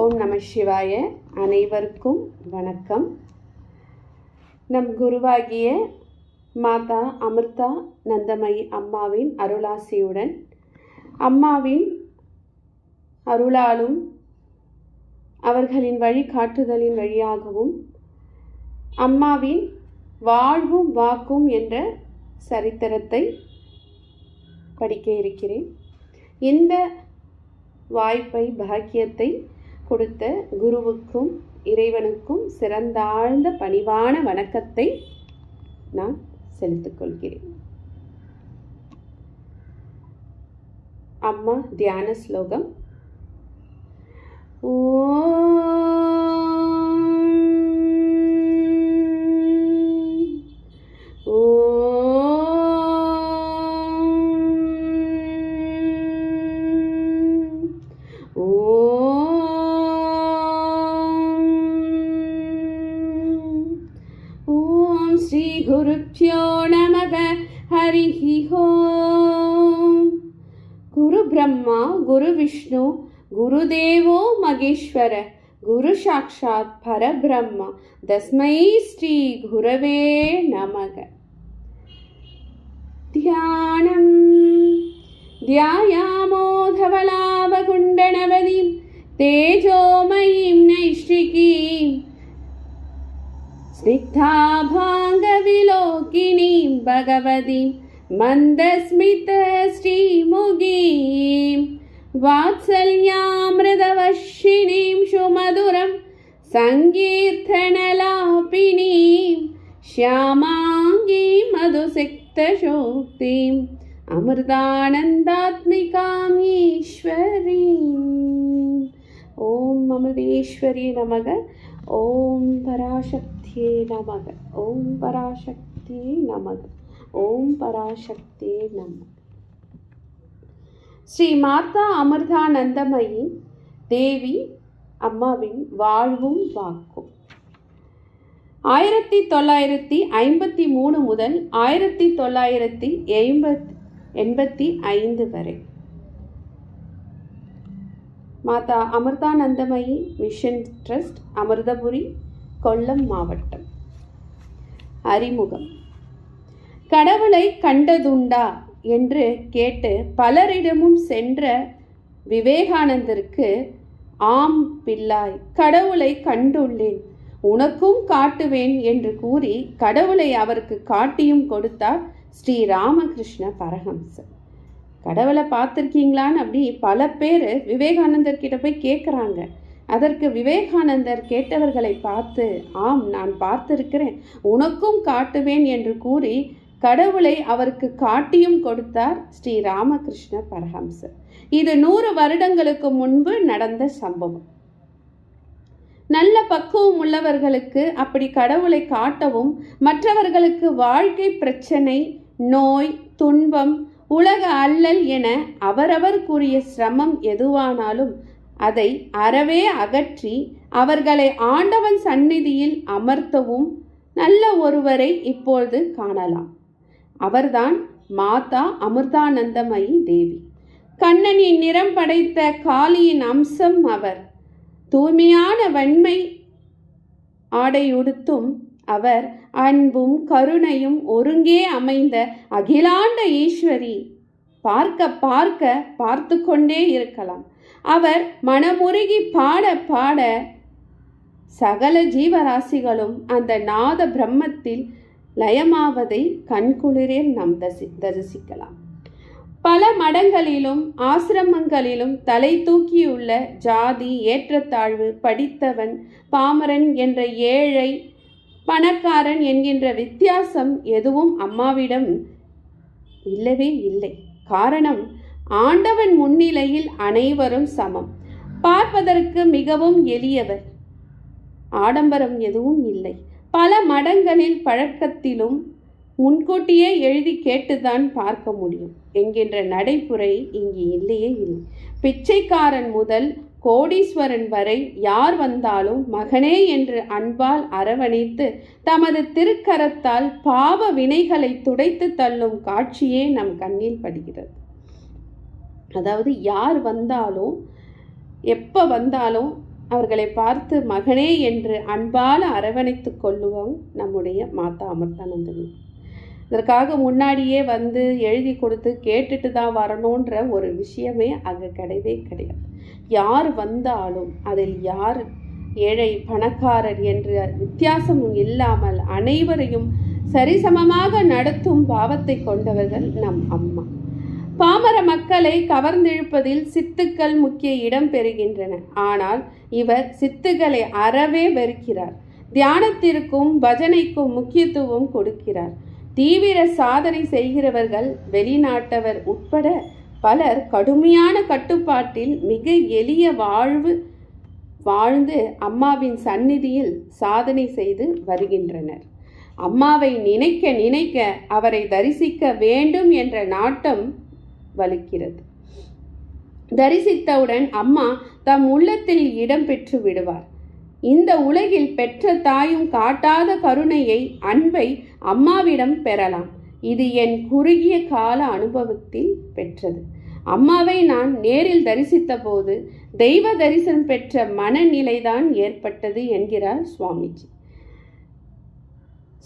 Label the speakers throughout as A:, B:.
A: ஓம் நம சிவாய. அனைவருக்கும் வணக்கம். நம் குருவாகிய மாதா அமிர்தா நந்தமயி அம்மாவின் அருளாசியுடன் அம்மாவின் அருளாலும் அவர்களின் வழிகாட்டுதலின் வழியாகவும் அம்மாவின் வாழ்வும் வாக்கும் என்ற சரித்திரத்தை படிக்க இருக்கிறேன். இந்த வாய்ப்பை பாக்கியத்தை கொடுத்த குருவுக்கும் இறைவனுக்கும் சிறந்தாழ்ந்த பணிவான வணக்கத்தை நான் செலுத்திக் கொள்கிறேன் அம்மா தியான ஸ்லோகம். ஓ गुरुसाक्षात् परब्रह्म। तस्मै श्रीगुरवे नमः। ध्यानम्। ध्याण्डनवदीं तेजोमयीं नैश्चिकीं स्निग्धाभाङ्गविलोकिनीं भगवतीं। मन्दस्मितश्रीमुगीम् वात्सल्यामृतवक्षिणीं सुमधुरं सङ्कीर्तनलापिनीं श्यामाङ्गी मधुसिक्तशोक्तिम् अमृतानन्दात्मिकाम् ईश्वरी ॐ अमृतेश्वरी नमः। ॐ पराशक्त्ये नमः। ॐ पराशक्त्यै नमः। ॐ पराशक्त्यै नमः। ஸ்ரீ மாதா அமிர்தானந்தமயி தேவி அம்மாவின் வாழ்வும் வாக்கும். ஆயிரத்தி தொள்ளாயிரத்தி ஐம்பத்தி மூணு முதல் ஆயிரத்தி தொள்ளாயிரத்தி எண்பத் எண்பத்தி ஐந்து வரை. மாதா அமிர்தானந்தமயி மிஷன் ட்ரஸ்ட் அமிர்தபுரி கொல்லம் மாவட்டம். அறிமுகம். கடவுளை கண்டதுண்டா? என்று கேட்டு பலரிடமும் சென்ற விவேகானந்தருக்கு ஆம் பிள்ளாய் கடவுளை கண்டுள்ளேன். உனக்கும் காட்டுவேன் என்று கூறி கடவுளை அவருக்கு காட்டியும் கொடுத்தார் ஸ்ரீ ராமகிருஷ்ண பரஹம்சர். கடவுளை பார்த்துருக்கீங்களான்னு அப்படி பல பேர் விவேகானந்தர் கிட்ட போய் கேட்குறாங்க அதற்கு விவேகானந்தர் கேட்டவர்களை பார்த்து ஆம் நான் பார்த்திருக்கிறேன். உனக்கும் காட்டுவேன் என்று கூறி கடவுளை அவருக்கு காட்டியும் கொடுத்தார் ஸ்ரீ ராமகிருஷ்ண பரஹம்சர். இது நூறு வருடங்களுக்கு முன்பு நடந்த சம்பவம். நல்ல பக்குவம் உள்ளவர்களுக்கு அப்படி கடவுளை காட்டவும் மற்றவர்களுக்கு வாழ்க்கை பிரச்சனை நோய் துன்பம் உலக அல்லல் என அவரவர் கூறிய சிரமம் எதுவானாலும் அதை அறவே அகற்றி அவர்களை ஆண்டவன் சந்நிதியில் அமர்த்தவும் நல்ல ஒருவரை இப்பொழுது காணலாம். அவர்தான் மாதா அமிர்தானந்தமயி தேவி. கண்ணனின் நிறம் படைத்த காளியின் அம்சம் அவர். தூய்மையான வன்மை ஆடையுடுத்தும் அவர். அன்பும் கருணையும் ஒருங்கே அமைந்த அகிலாண்ட ஈஸ்வரி. பார்க்க பார்க்க பார்த்து கொண்டே இருக்கலாம். அவர் மனமுருகி பாட பாட சகல ஜீவராசிகளும் அந்த நாத பிரம்மத்தில் லயமாவதை கண்குளிரில் நாம் தசி தரிசிக்கலாம். பல மடங்களிலும் ஆசிரமங்களிலும் தலை தூக்கியுள்ள ஜாதி ஏற்றத்தாழ்வு படித்தவன் பாமரன் என்ற ஏழை பணக்காரன் என்கின்ற வித்தியாசம் எதுவும் அம்மாவிடம் இல்லவே இல்லை. காரணம் ஆண்டவன் முன்னிலையில் அனைவரும் சமம். பார்ப்பதற்கு மிகவும் எளியவர். ஆடம்பரம் எதுவும் இல்லை. பல மடங்களில் பழக்கத்திலும் முன்கூட்டியே எழுதி கேட்டுதான் பார்க்க முடியும். என்கின்ற நடைமுறை இங்கு இல்லையே இல்லை. பிச்சைக்காரன் முதல் கோடீஸ்வரன் வரை யார் வந்தாலும் மகனே என்று அன்பால் அரவணைத்து தமது திருக்கரத்தால் பாவ வினைகளை துடைத்து தள்ளும் காட்சியே நம் கண்ணில் படுகிறது. அதாவது யார் வந்தாலும் எப்போ வந்தாலும் அவர்களை பார்த்து மகனே என்று அன்பால் அரவணைத்து கொள்ளுவோம் நம்முடைய மாதா அமிர்தானந்தமி. இதற்காக முன்னாடியே வந்து எழுதி கொடுத்து கேட்டுட்டு தான் வரணுன்ற ஒரு விஷயமே அங்கே கிடையவே கிடையாது. யார் வந்தாலும் அதில் யார் ஏழை பணக்காரர் என்ற வித்தியாசமும் இல்லாமல் அனைவரையும் சரிசமமாக நடத்தும் பாவத்தை கொண்டவர்கள் நம் அம்மா. பாமர மக்களை கவர்ந்திழுப்பதில் சித்துக்கள் முக்கிய இடம் பெறுகின்றன. ஆனால் இவர் சித்துக்களை அறவே வெறுக்கிறார். தியானத்திற்கும் பஜனைக்கும் முக்கியத்துவம் கொடுக்கிறார். தீவிர சாதனை செய்கிறவர்கள் வெளிநாட்டவர் உட்பட பலர் கடுமையான கட்டுப்பாட்டில் மிக எளிய வாழ்வு வாழ்ந்து அம்மாவின் சந்நிதியில் சாதனை செய்து வருகின்றனர். அம்மாவை நினைக்க நினைக்க அவரை தரிசிக்க வேண்டும் என்ற நாட்டம் வலுக்கிறது. தரிசித்தவுடன் அம்மா தம் உள்ளத்தில் இடம் பெற்று விடுவார். இந்த உலகில் பெற்ற தாயும் காட்டாத கருணையை அன்பை அம்மாவிடம் பெறலாம். இது என் குறுகிய கால அனுபவத்தில் பெற்றது. அம்மாவை நான் நேரில் தரிசித்த போது தெய்வ தரிசனம் பெற்ற மனநிலைதான் ஏற்பட்டது என்கிறார் சுவாமிஜி.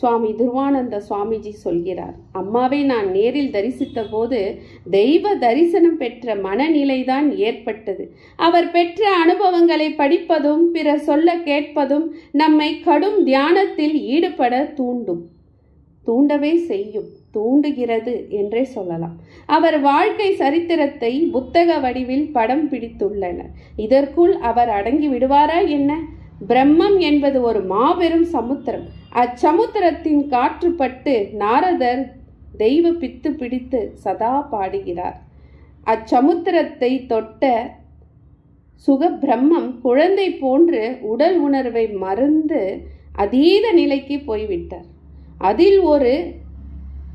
A: சுவாமி துர்வானந்த சுவாமிஜி சொல்கிறார் அம்மாவை நான் நேரில் தரிசித்த போது தெய்வ தரிசனம் பெற்ற மனநிலைதான் ஏற்பட்டது. அவர் பெற்ற அனுபவங்களை படிப்பதும் பிற சொல்ல கேட்பதும் நம்மை கடும் தியானத்தில் ஈடுபட தூண்டும். தூண்டவே செய்யும் தூண்டுகிறது என்றே சொல்லலாம். அவர் வாழ்க்கை சரித்திரத்தை புத்தக வடிவில் படம் பிடித்துள்ளனர். இதற்குள் அவர் அடங்கி விடுவாரா என்ன? பிரம்மம் என்பது ஒரு மாபெரும் சமுத்திரம். அச்சமுத்திரத்தின் காற்றுப்பட்டு நாரதர் தெய்வ பித்து பிடித்து சதா பாடுகிறார். அச்சமுத்திரத்தை தொட்ட சுக பிரம்மம் குழந்தை போன்று உடல் உணர்வை மறந்து அதீத நிலைக்கு போய்விட்டார். அதில் ஒரு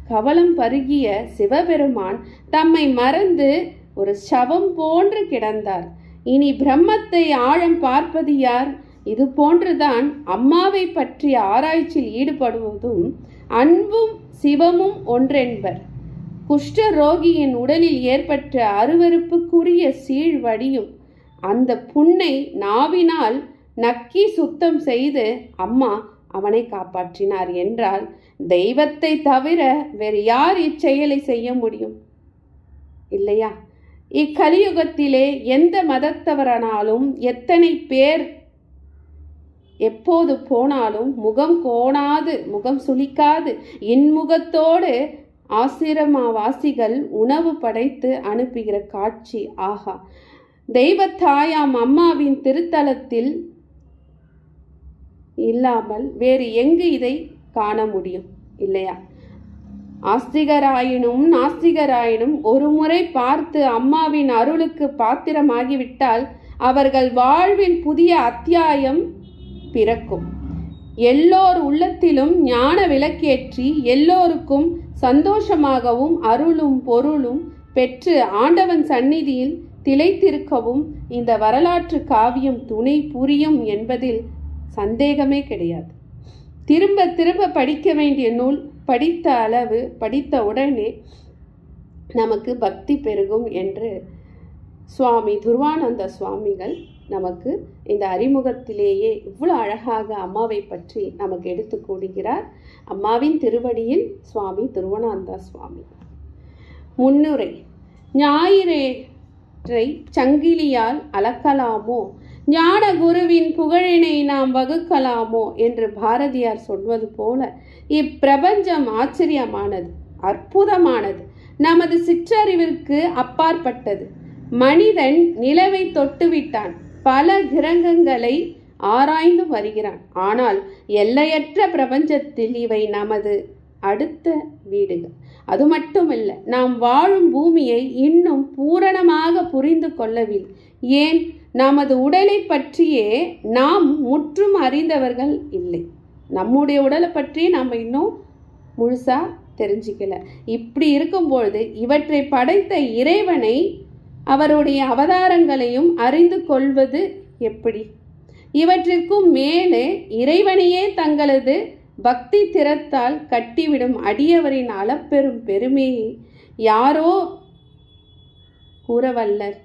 A: கவலம் பருகிய சிவபெருமான் தம்மை மறந்து ஒரு சவம் போன்று கிடந்தார். இனி பிரம்மத்தை ஆழம் பார்ப்பது யார்? இது போன்றுதான் அம்மாவை பற்றிய ஆராய்ச்சியில் ஈடுபடுவதும் அன்பும் சிவமும் ஒன்றென்பர். குஷ்ட ரோகியின் உடலில் ஏற்பட்ட அருவருப்புக்குரிய சீழ் வடியும் அந்த புண்ணை நாவினால் நக்கி சுத்தம் செய்து அம்மா அவனை காப்பாற்றினார் என்றால் தெய்வத்தை தவிர வேறு யார் இச்செயலை செய்ய முடியும்? இல்லையா? இக்கலியுகத்திலே எந்த மதத்தவரானாலும் எத்தனை பேர் எப்போது போனாலும் முகம் கோணாது முகம் சுளிக்காது. இன்முகத்தோடு ஆசிரமவாசிகள் உணவு படைத்து அனுப்புகிற காட்சி ஆகா. தெய்வத்தாயாம் அம்மாவின் திருத்தலத்தில் இல்லாமல் வேறு எங்கு இதை காண முடியும்? இல்லையா? ஆஸ்திகராயினும் நாஸ்திகராயினும் ஒரு முறை பார்த்து அம்மாவின் அருளுக்கு பாத்திரமாகிவிட்டால் அவர்கள் வாழ்வின் புதிய அத்தியாயம் பிறக்கும். எல்லோர் உள்ளத்திலும் ஞான விளக்கேற்றி எல்லோருக்கும் சந்தோஷமாகவும் அருளும் பொருளும் பெற்று ஆண்டவன் சந்நிதியில் திளைத்திருக்கவும் இந்த வரலாற்று காவியம் துணை புரியும் என்பதில் சந்தேகமே கிடையாது. திரும்ப திரும்ப படிக்க வேண்டிய நூல் படித்த அளவு படித்த உடனே நமக்கு பக்தி பெருகும் என்று சுவாமி துர்வானந்த சுவாமிகள் நமக்கு இந்த அறிமுகத்திலேயே இவ்வளோ அழகாக அம்மாவை பற்றி நமக்கு எடுத்து கூறுகிறார். அம்மாவின் திருவடியில் சுவாமி துருவனாந்தா சுவாமி. முன்னுரை. ஞாயிறேற்றை சங்கிலியால் அளக்கலாமோ? ஞான குருவின் புகழினை நாம் வகுக்கலாமோ? என்று பாரதியார் சொல்வது போல இப்பிரபஞ்சம் ஆச்சரியமானது அற்புதமானது நமது சிற்றறிவிற்கு அப்பாற்பட்டது. மனிதன் நிலவை தொட்டுவிட்டான். பல கிரகங்களை ஆராய்ந்து வருகிறான். ஆனால் எல்லையற்ற பிரபஞ்சத்தில் இவை நமது அடுத்த வீடுகள். அது மட்டுமல்ல நாம் வாழும் பூமியை இன்னும் பூரணமாக புரிந்து கொள்ளவில்லை. ஏன்? நமது உடலை பற்றியே நாம் முற்றும் அறிந்தவர்கள் இல்லை. நம்முடைய உடலை பற்றி நாம் இன்னும் முழுசாக தெரிஞ்சுக்கல. இப்படி இருக்கும்பொழுது இவற்றை படைத்த இறைவனை அவருடைய அவதாரங்களையும் அறிந்து கொள்வது எப்படி? இவற்றிற்கும் மேலே இறைவனையே தங்களது பக்தி திறத்தால் கட்டிவிடும் அடியவரின் அளப்பெரும் பெருமையை யாரோ கூறவல்லர்.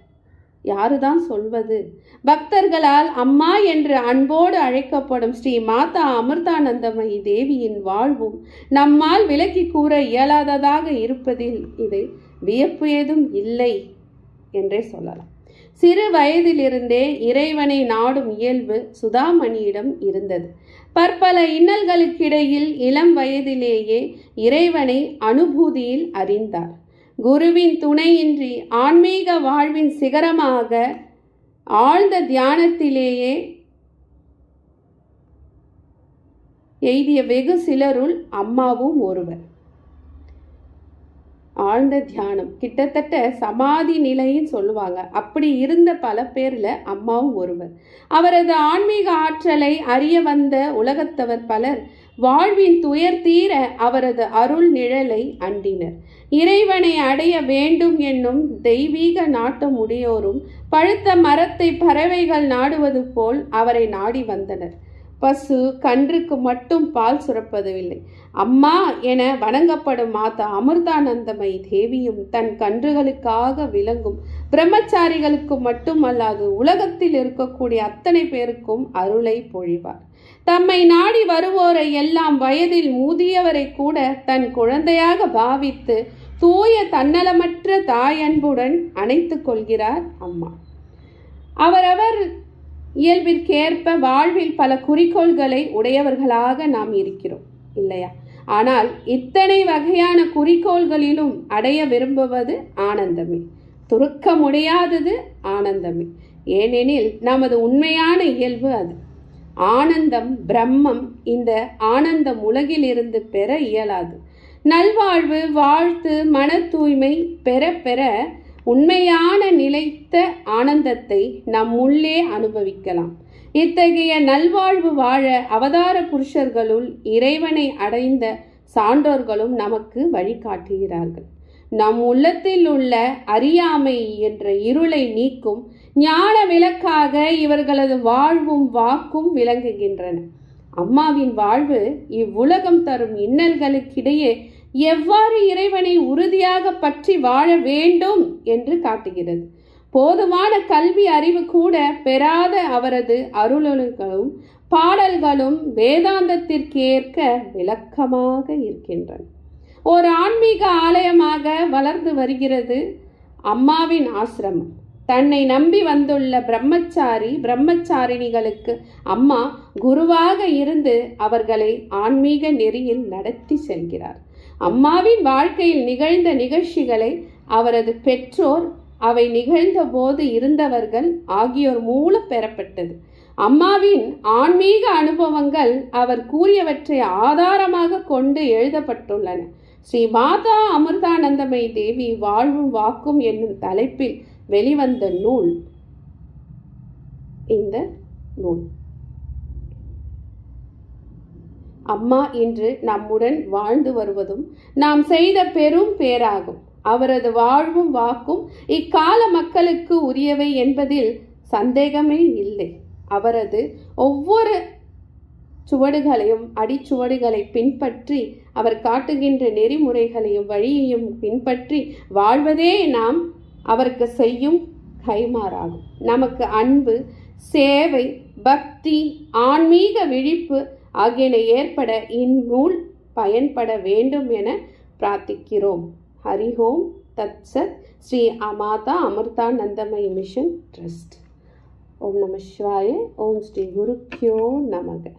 A: யாருதான் சொல்வது? பக்தர்களால் அம்மா என்று அன்போடு அழைக்கப்படும் ஸ்ரீ மாதா அமிர்தானந்தமயி தேவியின் வாழ்வும் நம்மால் விலக்கி கூற இயலாததாக இருப்பதில் இது வியப்பு ஏதும் இல்லை. என்றே சொல்லலாம். சிறு வயதிலிருந்தே இறைவனை நாடும் இயல்பு சுதாமணியிடம் இருந்தது. பற்பல இன்னல்களுக்கிடையில் இளம் வயதிலேயே இறைவனை அனுபூதியில் அறிந்தார். குருவின் துணையின்றி ஆன்மீக வாழ்வின் சிகரமாக ஆழ்ந்த தியானத்திலேயே எய்திய வெகு சிலருள் அம்மாவும் ஒருவர். ஆழ்ந்த தியானம். கிட்டத்தட்ட சமாதி நிலைன்னு சொல்லுவாங்க. அப்படி இருந்த பல பேரில் அம்மாவும் ஒருவர். அவரது ஆன்மீக ஆற்றலை அறிய வந்த உலகத்தவர் பலர் வாழ்வின் துயர் தீர அவரது அருள் நிழலை அண்டினர். இறைவனை அடைய வேண்டும் என்னும் தெய்வீக நாட்டம் உடையோரும் பழுத்த மரத்தை பறவைகள் நாடுவது போல் அவரை நாடி வந்தனர். பசு கன்றுக்கு மட்டும் பால் சுரப்பதில்லை. அம்மா என வணங்கப்படும் மாதா அமிர்தானந்தமயி தேவியும் தன் கன்றுகளுக்காக விளங்கும் பிரம்மச்சாரிகளுக்கு மட்டுமல்லாது உலகத்தில் இருக்கக்கூடிய அத்தனை பேருக்கும் அருளை பொழிவார். தம்மை நாடி வருவோரை எல்லாம் வயதில் மூதியவரை கூட தன் குழந்தையாக பாவித்து தூய தன்னலமற்ற தாயன்புடன் அணைத்து கொள்கிறார் அம்மா. அவரவர் இயல்பிற்கேற்ப வாழ்வில் பல குறிக்கோள்களை உடையவர்களாக நாம் இருக்கிறோம் இல்லையா? ஆனால் இத்தனை வகையான குறிக்கோள்களிலும் அடைய விரும்புவது ஆனந்தமே. துருக்க முடியாதது ஆனந்தமே. ஏனெனில் நமது உண்மையான இயல்பு அது. ஆனந்தம் பிரம்மம் இந்த ஆனந்தம் உலகிலிருந்து பெற இயலாது. நல்வாழ்வு வாழ்த்து மன தூய்மை பெற பெற உண்மையான நிலைத்த ஆனந்தத்தை நம் உள்ளே அனுபவிக்கலாம். இத்தகைய நல்வாழ்வு வாழ அவதார புருஷர்களுள் இறைவனை அடைந்த சான்றோர்களும் நமக்கு வழிகாட்டுகிறார்கள். நம் உள்ளத்தில் உள்ள அறியாமை என்ற இருளை நீக்கும் ஞான விளக்காக இவர்களது வாழ்வும் வாக்கும் விளங்குகின்றன. அம்மாவின் வாழ்வு இவ்வுலகம் தரும் இன்னல்களுக்கிடையே எவ்வாறு இறைவனை உறுதியாக பற்றி வாழ வேண்டும் என்று காட்டுகிறது. போதுமான கல்வி அறிவு கூட பெறாத அவரது அருளொழுகளும் பாடல்களும் வேதாந்தத்திற்கேற்க விளக்கமாக இருக்கின்றன. ஒரு ஆன்மீக ஆலயமாக வளர்ந்து வருகிறது அம்மாவின் ஆசிரமம். தன்னை நம்பி வந்துள்ள பிரம்மச்சாரி பிரம்மச்சாரிணிகளுக்கு அம்மா குருவாக இருந்து அவர்களை ஆன்மீக நெறியில் நடத்தி செல்கிறார். அம்மாவின் வாழ்க்கையில் நிகழ்ந்த நிகழ்ச்சிகளை அவரது பெற்றோர் அவை நிகழ்ந்த போது இருந்தவர்கள் ஆகியோர் மூலம் பெறப்பட்டது. அம்மாவின் ஆன்மீக அனுபவங்கள் அவர் கூறியவற்றை ஆதாரமாக கொண்டு எழுதப்பட்டுள்ளன. ஸ்ரீ மாதா அமிர்தானந்தமை தேவி வாழ்வும் வாக்கும் என்னும் தலைப்பில் வெளிவந்த நூல். இந்த நூல். அம்மா இன்று நம்முடன் வாழ்ந்து வருவதும் நாம் செய்த பெரும் பேராகும் அவரது வாழ்வும் வாக்கும் இக்கால மக்களுக்கு உரியவை என்பதில் சந்தேகமே இல்லை. அவரது ஒவ்வொரு சுவடுகளையும் அடிச்சுவடுகளை பின்பற்றி அவர் காட்டுகின்ற நெறிமுறைகளையும் வழியையும் பின்பற்றி வாழ்வதே நாம் அவருக்கு செய்யும் கைமாறாகும் நமக்கு அன்பு சேவை பக்தி ஆன்மீக விழிப்பு ஆகியன ஏற்பட இந்நூல் பயன்பட வேண்டும் என பிரார்த்திக்கிறோம். ஹரிஹோம் தத்சத் ஸ்ரீ அமாதா அமிர்தானந்தமய மிஷன் ட்ரஸ்ட். ஓம் நம சிவாய ஓம் ஸ்ரீ குருக்கியோ நமக.